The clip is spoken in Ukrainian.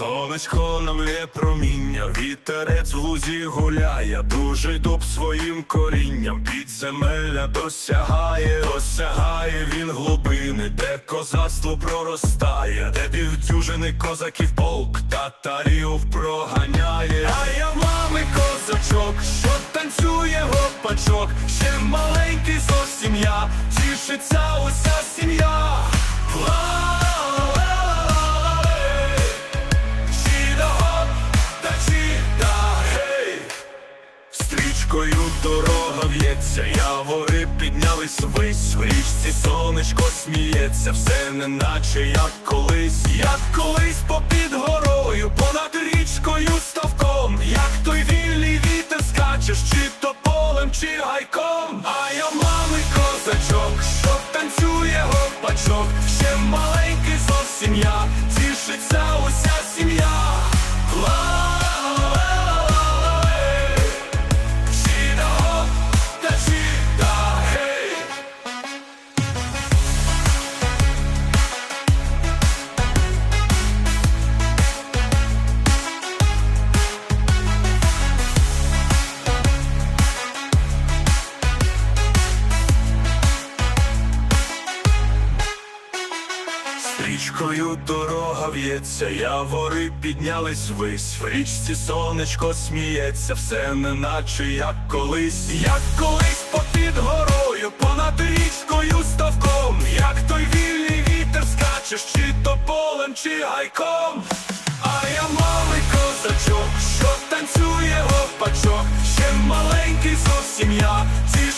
Сонечко нам є проміння, вітерець в лузі гуляє, дуже дуб своїм корінням підземелля досягає, досягає він глибини, де козацтво проростає, де півдюжини козаків полк татарів проганяє. А я мами козачок, що танцює гопачок, ще маленький зовсім я, тішиться уся сім'я. Стрічкою дорога в'ється, явори піднялись вись В річці сонечко сміється, все неначе як колись, як колись попід горою, понад річкою ставком, як той вільний вітер скачеш, чи Стрічкою дорога в'ється, явори піднялись вись, в річці сонечко сміється, все неначе як колись, як колись попід горою, понад річкою ставком, як той вільний вітер скачеш, чи то полем, чи гайком. А я малий козачок, що танцює гопачок, ще маленький зовсім я, ті